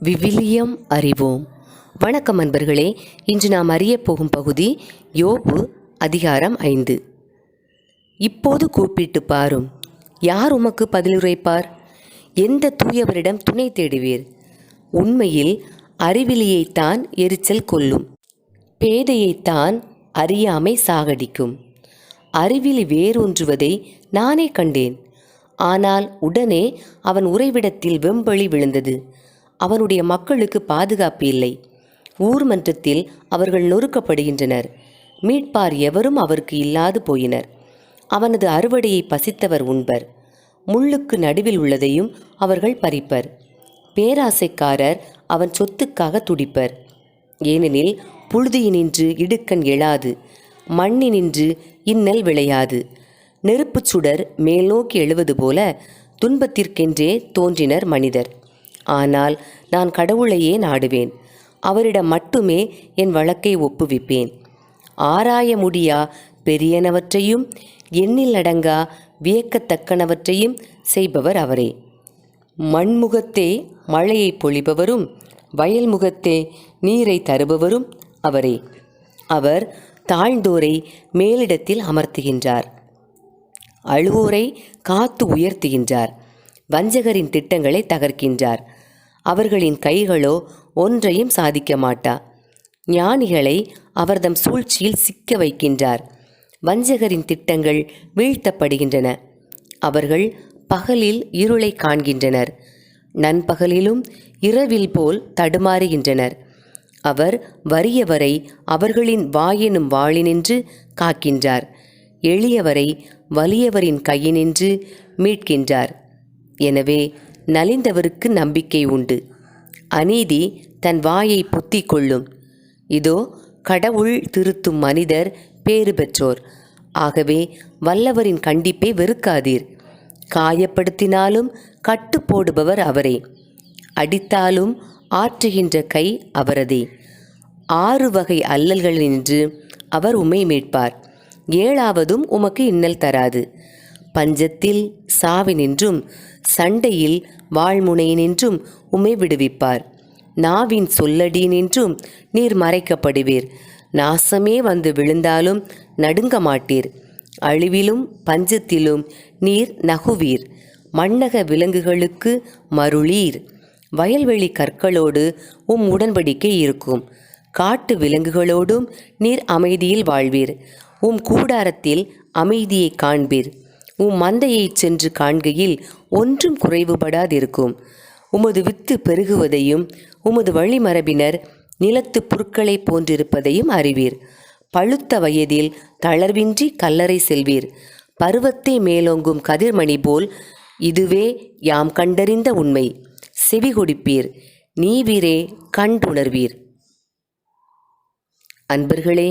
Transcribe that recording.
விவிலியம் அறிவோம். வணக்கம் அன்பர்களே இன்று நாம் அறியப் போகும் பகுதி யோபு அதிகாரம் ஐந்து. இப்போது கூப்பிட்டு பாரும் யார் உமக்கு பதிலுரைப்பார்? எந்த தூயவரிடம் துணை தேடுவீர்? உண்மையில் அறிவிலியைத்தான் எரிச்சல் கொல்லும் பேதையைத்தான் அறியாமை சாகடிக்கும். அறிவிலி வேரூன்றுவதை நானே கண்டேன் ஆனால் உடனே அவன் உறைவிடத்தில் வெம்பளி விழுந்தது. அவனுடைய மக்களுக்கு பாதுகாப்பு இல்லை. ஊர் மன்றத்தில் அவர்கள் நொறுக்கப்படுகின்றனர். மீட்பார் எவரும் அவருக்கு இல்லாது போயினர். அவனது அறுவடையை பசித்தவர் உண்பர். முள்ளுக்கு நடுவில் உள்ளதையும் அவர்கள் பறிப்பர். பேராசைக்காரர் அவன் சொத்துக்காக துடிப்பர். ஏனெனில் புழுதியினின்று இடுக்கண் எழாது. மண்ணினின்று இன்னல் விளையாது. நெருப்புச் சுடர் மேல்நோக்கி எழுவது போல துன்பத்திற்கென்றே தோன்றினர் மனிதர். ஆனால் நான் கடவுளையே நாடுவேன். அவரிடம் மட்டுமே என் வழக்கை ஒப்புவிப்பேன். ஆராய முடியா பெரியனவற்றையும் எண்ணில் அடங்கா வியக்கத்தக்கனவற்றையும் செய்பவர் அவரே. மண்முகத்தே மழையை பொழிபவரும் வயல்முகத்தே நீரை தருபவரும் அவரே. அவர் தாழ்ந்தோரை மேலிடத்தில் அமர்த்துகின்றார். அழுவோரை காத்து உயர்த்துகின்றார். வஞ்சகரின் திட்டங்களை தகர்க்கின்றார். அவர்களின் கைகளோ ஒன்றையும் சாதிக்க மாட்டா. ஞானிகளை அவர்தம் சூழ்ச்சியில் சிக்க வைக்கின்றார். வஞ்சகரின் திட்டங்கள் வீழ்த்தப்படுகின்றன. அவர்கள் பகலில் இருளை காண்கின்றனர். நண்பகலிலும் இரவில் போல் தடுமாறுகின்றனர். அவர் வறியவரை அவர்களின் வாயினும் வாளினின்று காக்கின்றார். எளியவரை வலியவரின் கையினின்று மீட்கின்றார். எனவே நலிந்தவருக்கு நம்பிக்கை உண்டு. அநீதி தன் வாயை பொத்திக் கொள்ளும். இதோ கடவுள் திருத்தும் மனிதர் பேறு பெற்றோர். ஆகவே வல்லவரின் கண்டிப்பை வெறுக்காதீர். காயப்படுத்தினாலும் கட்டு போடுபவர் அவரே. அடித்தாலும் ஆற்றுகின்ற கை அவரதே. ஆறு வகை அல்லல்களினின்று அவர் உமை மீட்பார். ஏழாவதும் உமக்கு இன்னல் தராது. பஞ்சத்தில் சாவினின்றும் சண்டையில் வாழ்முனையினின்றும் உமை விடுவிப்பார். நாவின் சொல்லடியினின்றும் நீர் மறைக்கப்படுவீர். நாசமே வந்து விழுந்தாலும் நடுங்க மாட்டீர் அழிவிலும் பஞ்சத்திலும் நீர் நகுவீர். மண்ணக விலங்குகளுக்கு மருளீர். வயல்வெளி கற்களோடு உம் உடன்படிக்கை இருக்கும். காட்டு விலங்குகளோடும் நீர் அமைதியில் வாழ்வீர். உம் கூடாரத்தில் அமைதியை காண்பீர். உம் மந்தையைச் சென்று காண்கையில் ஒன்றும் குறைவுபடாதிருக்கும். உமது வித்து பெருகுவதையும் உமது வழிமரபினர் நிலத்து புற்களைப் போன்றிருப்பதையும் அறிவீர். பழுத்த வயதில் தளர்வின்றி கல்லறை செல்வீர். பருவத்தை மேலோங்கும் கதிர்மணி போல் இதுவே யாம் கண்டறிந்த உண்மை. செவி கொடுப்பீர். நீவீரே கண்டுணர்வீர். அன்பர்களே